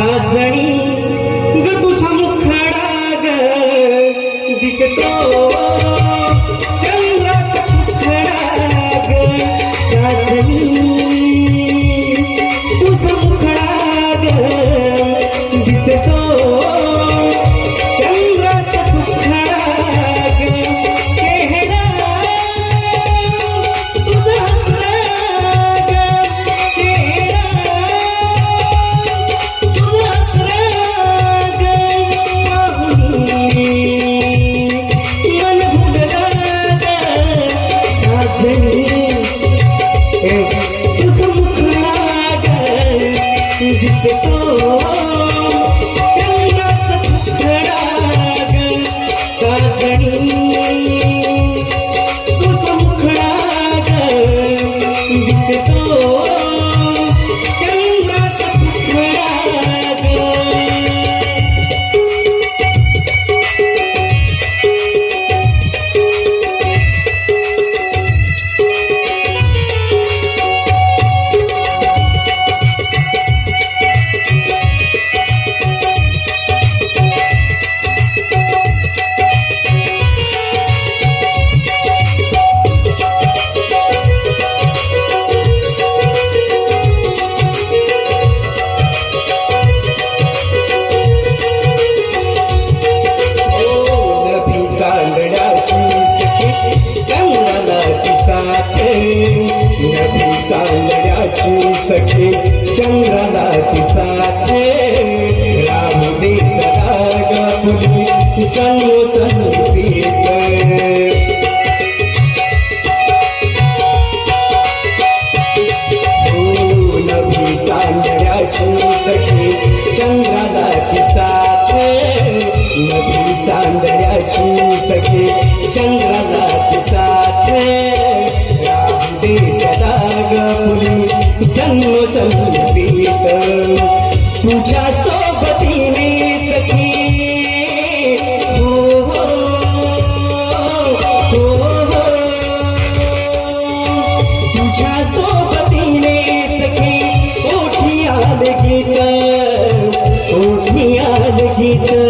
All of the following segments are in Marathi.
साजणी ग तुझा मुखडा ग दिसतो. चंद्राचा मुखडा ग साजणी. सदा ग जन्म जन्मीत तुझ्या Yeah.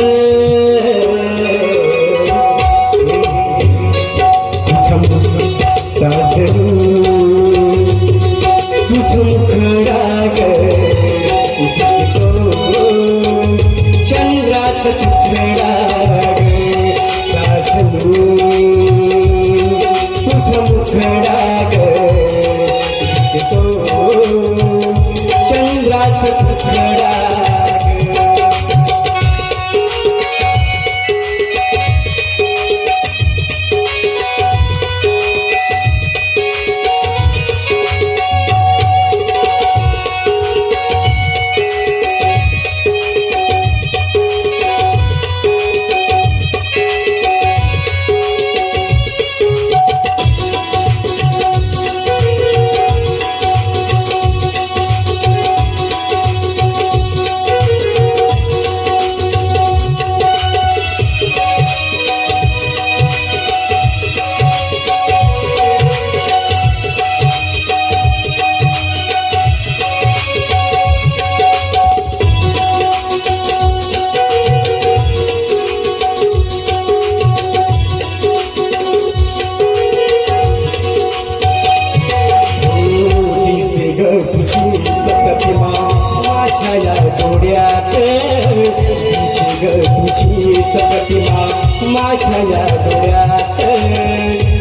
तुझी प्रतिमा माझ्या या डोळ्यात.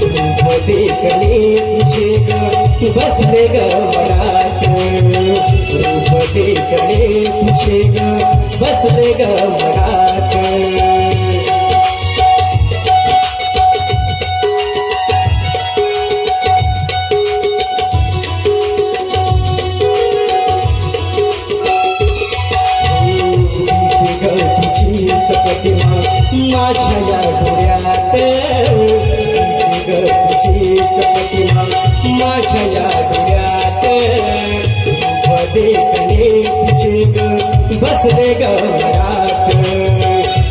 रूप देखणे तुझे ग बसले ग मनात रूप देखणे तुझे ग बसले ग मनात माझ्या या डोळ्यात प्रतिमा माझ्या या डोळ्यात तुझे ग बसले ग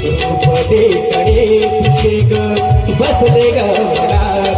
रूप देखणे तुझे ग बसले ग